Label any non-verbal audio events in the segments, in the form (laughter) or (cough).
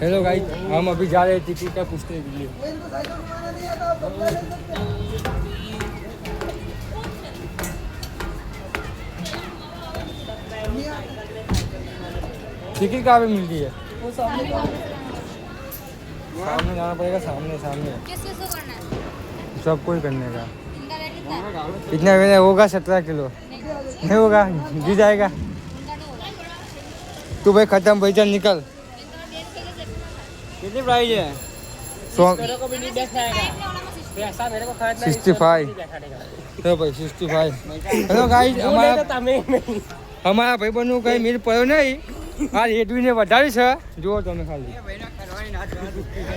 Hello guys हम अभी जा रहे हैं टिकट का पूछने के लिए। टिकट कहाँ पे मिलती है? सामने जाना पड़ेगा, सामने सामने। किस किस को। करना है करने का? है? मैंने होगा सत्रह किलो। नहीं होगा गिर जाएगा। तू भाई खत्म, भाई चल निकल। कितनी प्राइस है सो मेरे को भी नहीं दिखाएगा पैसा मेरे को खरीदना है, सिक्सटी इसको फाइव नहीं दिखाने का। तो भाई सिक्सटी फाइव हेलो गाइस હું નહીં અમારા તો તમે નહીં. અમારા ભાઈબંધનું કંઈ મેળ પડ્યો નહીં આ રેડવીને વધારી છે જુઓ તમે ખાલી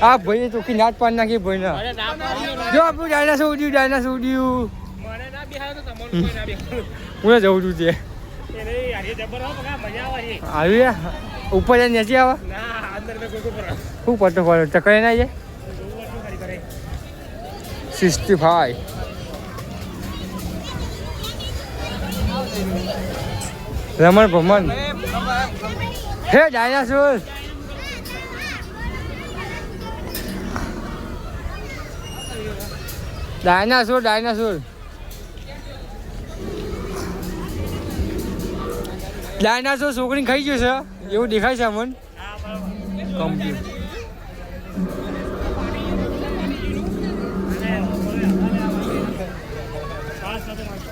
આ ભાઈએ ચોખ્ખી નાચ પાડ નાખી ભાઈના મને ના પાડી ને. જો આપણું ડાયનાસોર ઉડ્યું ડાયનાસોર ઉડ્યું મને ના બેહાડો તો તમને કોઈ ના બેહાડો. હું જવું છું તે એને યાર એ જબર હો, બકા, મજા આવે છે. આવી ઉપર જઈને નીચે આવે શું પડતો પડે ચકડે ના કરે. સિક્સટી ફાઈવ રમણ ભમણ. હે ડાયનાસોર ડાયનાસોર ડાયનાસોર ડાયનાસોર છોકરીને ખાઈ ગયું છે? એવું દેખાય છે અમન. કમ્પ્લીટ શ્વાસ નથી મળતો.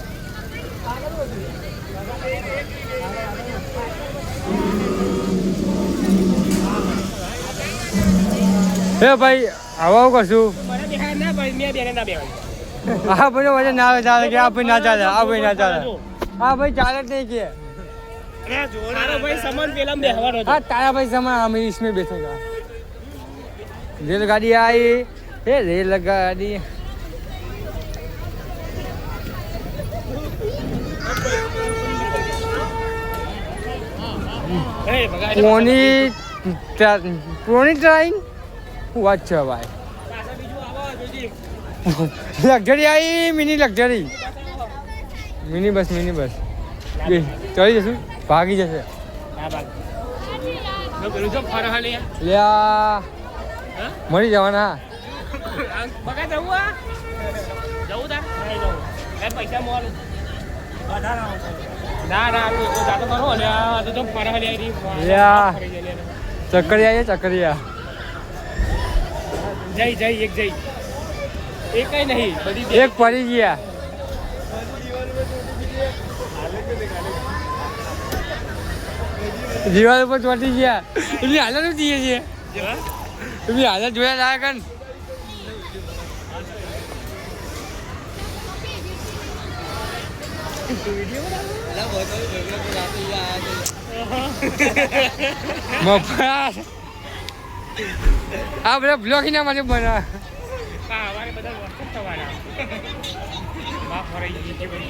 હે ભાઈ આવા આવું કરશું મને (laughs) બેહાડ ના પાડી, મેં બેને ના બેહાડી. આ ભાઈ વજન ના આવે ચાલે કે આ ભાઈ ના ચાલે આ ભાઈ ના ચાલે આ ભાઈ ચાલે જ નહીં કે તારો ભાઈ સમન પેલા બેહવાનો હતો. हाँ तारा भाई समा हम इसमें बैठेगा रेलगाड़ी आई ये रेलगाड़ी એ, ભગાડી. पुरानी ट्रा- पुरानी ट्रेन વાત છે ભાઈ પાછા બીજું આવો, જોજી. લક્ઝરી આવી mini luxury mini bus mini bus બે ચડી જશું ભાગી જશે? મળી જવાના. ચકરિયા ચકરિયા. જય જય એક જય એક કઈ નહીં એક પડી ગયા. દિવાલ ઉપર ચોટી ગયા. એમની હાલત શું જઈએ છીએ હા? એમની હાલત જોયા લાયક કન. આ બધા બ્લોક ના માટે બના